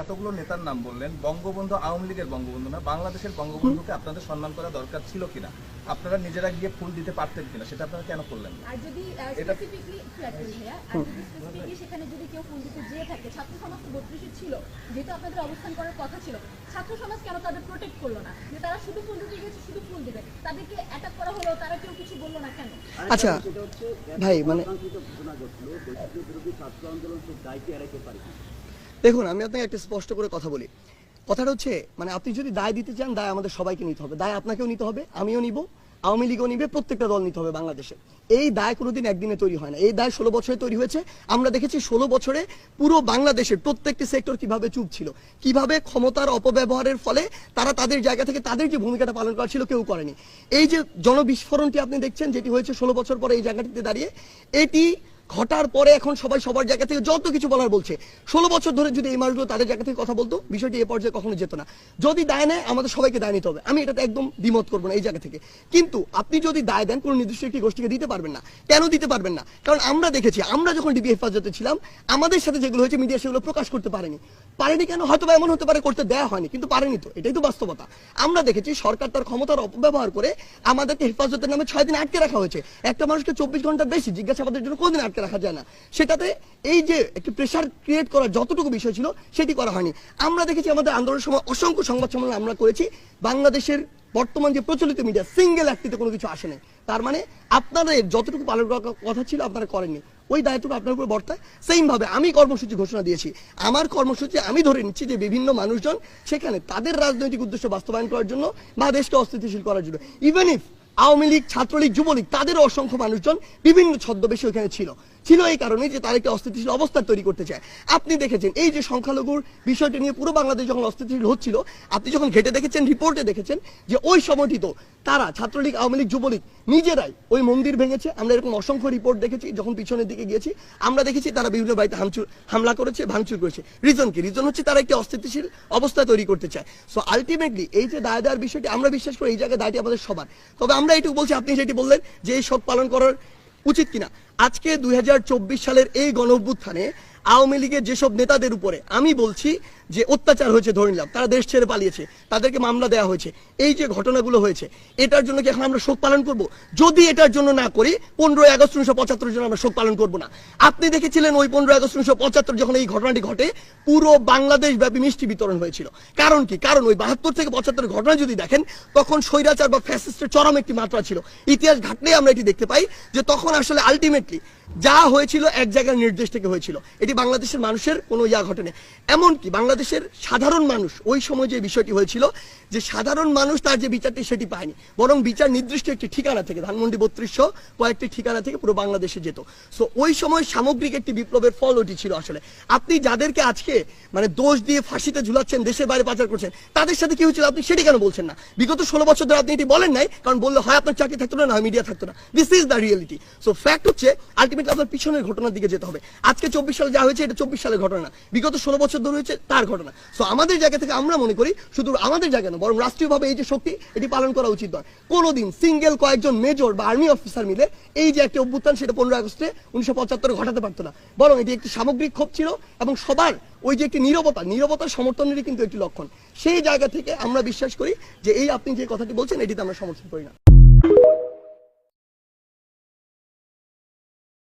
এতগুলো নেতার নাম বললেন বঙ্গবন্ধু আওয়ামী লীগের বঙ্গবন্ধু না বাংলাদেশের বঙ্গবন্ধুকে আপনাদের সম্মান করা দরকার ছিল কিনা? আপনারা নিজেরা গিয়ে ফুল দিতে পারতেন কিনা সেটা আপনারা কেন করলেন আর যদি স্পেসিফিকলি ভাইয়া? আর যদি স্পেসিফিকলি সেখানে যদি কেউ ফুল দিতে যেয়ে থাকে ছাত্র সমাজ তো বত্রিশে ছিল যেহেতু আপনাদের অবস্থান করার কথা ছিল ছাত্র সমাজ কেন তাদের প্রোটেক্ট করল না? যে তারা শুধু ফুল দিতে গেছে শুধু ফুল দিবে। তাদেরকে অ্যাটাক করা হলো তারা কেউ কিছু বলল না কেন? আচ্ছা ভাই মানে ঘটনা ঘটলো বৈষম্য বিরোধী ছাত্র আন্দোলন দায়িত্ব এড়াইতে পারে। দেখুন, আমি আপনাকে একটা স্পষ্ট করে কথা বলি। কথাটা হচ্ছে মানে আপনি যদি দায় দিতে চান, দায় আমাদের সবাইকে নিতে হবে। দায় আপনাকেও নিতে হবে, আমিও নিব, আওয়ামী লীগও নিবে, প্রত্যেকটা দল নিতে হবে বাংলাদেশে। এই দায় কোনোদিন একদিনে তৈরি হয় না। এই দায় ষোলো বছরে তৈরি হয়েছে। আমরা দেখেছি ষোলো বছরে পুরো বাংলাদেশের প্রত্যেকটি সেক্টর কীভাবে চুপ ছিল, কীভাবে ক্ষমতার অপব্যবহারের ফলে তারা তাদের জায়গা থেকে তাদের যে ভূমিকাটা পালন করা ছিল কেউ করেনি। এই যে জনবিস্ফোরণটি আপনি দেখছেন, যেটি হয়েছে ষোলো বছর পরে এই জায়গাটিতে দাঁড়িয়ে, এটি ঘটার পরে এখন সবাই সবার জায়গা থেকে যত কিছু বলার বলছে। ষোলো বছর ধরে যদি এই মানুষগুলো তাদের জায়গা থেকে কথা বলতো, বিষয়টি এ পর্যায়ে কখনো যেত না। যদি দায় নেয়, আমাদের সবাইকে দায় নিতে হবে। আমি এটাতে একদম দ্বিমত করব না এই জায়গা থেকে। কিন্তু আপনি যদি দায় দেন, কোনো নির্দিষ্ট একটি গোষ্ঠীকে দিতে পারবেন না। কেন দিতে পারবেন না? কারণ আমরা দেখেছি, আমরা যখন ডিবি হেফাজতে ছিলাম, আমাদের সাথে যেগুলো হয়েছে, মিডিয়া সেগুলো প্রকাশ করতে পারেনি। পারেনি কেন? হয়তো বা এমন হতে পারে, করতে দেয়া হয়নি, কিন্তু পারেনি তো। এটাই তো বাস্তবতা। আমরা দেখেছি, সরকার তার ক্ষমতার অপব্যবহার করে আমাদেরকে হেফাজতের নামে ছয় দিন আটকে রাখা হয়েছে। একটা মানুষকে চব্বিশ ঘণ্টা বেশি জিজ্ঞাসাবাদের জন্য কোনদিন আটকে রাখা যায় না। সেটাতে এই যে একটি প্রেশার ক্রিয়েট করার যতটুকু বিষয় ছিল, সেটি করা হয়নি। আমরা দেখেছি আমাদের আন্দোলনের সময় অসংখ্য সংবাদ সম্মেলন আমরা করেছি। বাংলাদেশের বর্তমান যে প্রচলিত মিডিয়া সিঙ্গেল একটিতে কোনো কিছু আসে নাই। তার মানে আপনাদের যতটুকু পালন করার কথা ছিল আপনারা করেননি। ওই দায়িত্বটা আপনার উপর বর্তায়। সেম ভাবে আমি কর্মসূচি ঘোষণা দিয়েছি। আমার কর্মসূচি আমি ধরে নিচ্ছি যে বিভিন্ন মানুষজন সেখানে তাদের রাজনৈতিক উদ্দেশ্য বাস্তবায়ন করার জন্য বা দেশকে অস্থিতিশীল করার জন্য। ইভেন ইফ আওয়ামী লীগ, ছাত্রলীগ, যুবলীগ, তাদের অসংখ্য মানুষজন বিভিন্ন ছদ্মবেশী ওখানে ছিল। ছিল এই কারণে যে তার একটি অস্থিতিশীল অবস্থা তৈরি করতে চায়। আপনি দেখেছেন, এই যে সংখ্যালঘুর বিষয়টি নিয়ে পুরো বাংলাদেশ যখন অস্থিতিশীল হচ্ছিল, আপনি যখন ঘেটে দেখেছেন, রিপোর্টে দেখেছেন যে ওই সময়টি তো তারা, ছাত্রলীগ, আওয়ামী লীগ, যুবলীগ, নিজেরাই ওই মন্দির ভেঙেছে। আমরা এরকম অসংখ্য রিপোর্ট দেখেছি, যখন পিছনের দিকে গিয়েছি, আমরা দেখেছি তারা বিভিন্ন বাড়িতে হামচুর, হামলা করেছে, ভাঙচুর করেছে। রিজন কি? রিজন হচ্ছে তারা একটি অস্থিতিশীল অবস্থা তৈরি করতে চায়। সো আলটিমেটলি এই যে দায় দেওয়ার বিষয়টি, আমরা বিশ্বাস করি এই জায়গায় দায়টি আমাদের সবার। তবে আমরা এটুকু বলছি, আপনি যেটি বললেন যে এই শোক পালন করার উচিত কিনা আজকে দুই হাজার চব্বিশ সালের এই গণ আওয়ামী লীগের যেসব নেতাদের উপরে আমি বলছি যে অত্যাচার হয়েছে, ধরে নিলাম, তারা দেশ ছেড়ে পালিয়েছে, তাদেরকে মামলা দেওয়া হয়েছে, এই যে ঘটনাগুলো হয়েছে, এটার জন্য কি এখন আমরা শোক পালন করব? যদি এটার জন্য না করি, পনেরোই আগস্ট উনিশশো পঁচাত্তরের জন্য আমরা শোক পালন করব না। আপনি দেখেছিলেন ওই পনেরোই আগস্ট উনিশশো পঁচাত্তর যখন এই ঘটনাটি ঘটে, পুরো বাংলাদেশ ব্যাপী মিষ্টি বিতরণ হয়েছিল। কারণ কি? কারণ ওই বাহাত্তর থেকে পঁচাত্তরের ঘটনা যদি দেখেন, তখন স্বৈরাচার বা ফ্যাসিস্টের চরম একটি মাত্রা ছিল। ইতিহাস ঘাটলেই আমরা এটি দেখতে পাই যে তখন আসলে আলটিমেটলি যা হয়েছিল এক জায়গার নির্দেশ থেকে হয়েছিল। এটি বাংলাদেশের মানুষের কোনো ইয়া ঘটেনি এমনকি বাংলাদেশের সাধারণ মানুষ, ওই সময় যে বিষয়টি হয়েছিল, যে সাধারণ মানুষ তার যে বিচারটি সেটি পায়নি। বরং বিচার নির্দিষ্ট একটি ঠিকানা থেকে, ধানমন্ডি বত্রিশশো কয়েকটি ঠিকানা থেকে পুরো বাংলাদেশে যেত। সো ওই সময় সামগ্রিক একটি বিপ্লবের ফল ওটি ছিল আসলে। আপনি যাদেরকে আজকে মানে দোষ দিয়ে ফাঁসিতে ঝুলাচ্ছেন, দেশের বাইরে পাচার করছেন, তাদের সাথে কি হয়েছিল? আপনি সেটি কেন বলছেন না? বিগত ষোলো বছর ধরে আপনি এটি বলেন নাই, কারণ বললে হয় আপনার চাকরি থাকতো না হয় মিডিয়া থাকতো না। This is the reality so fact হচ্ছে আলটিমেটলি আপনার পিছনের ঘটনার দিকে যেতে হবে। আজকে চব্বিশ সালে যা হয়েছে, এটা চব্বিশ সালের ঘটনা বিগত ষোলো বছর ধরে হয়েছে, তার ঘটনা। সো আমাদের জায়গা থেকে আমরা মনে করি, শুধু আমাদের জায়গা না, বরং রাষ্ট্রীয়ভাবে এই যে শক্তি, এটি পালন করা উচিত নয়। কোনোদিন সিঙ্গেল কয়েকজন মেজর বা আর্মি অফিসার মিলে এই যে একটি অভ্যুত্থান, সেটা পনেরো আগস্টে উনিশশো পঁচাত্তরে ঘটাতে পারতো না। বরং এটি একটি সামগ্রিক ক্ষোভ ছিল এবং সবার ওই যে একটি নীরবতা নীরবতার সমর্থনেরই কিন্তু একটি লক্ষণ। সেই জায়গা থেকে আমরা বিশ্বাস করি যে এই আপনি যে কথাটি বলছেন, এটিতে আমরা সমর্থন করি না।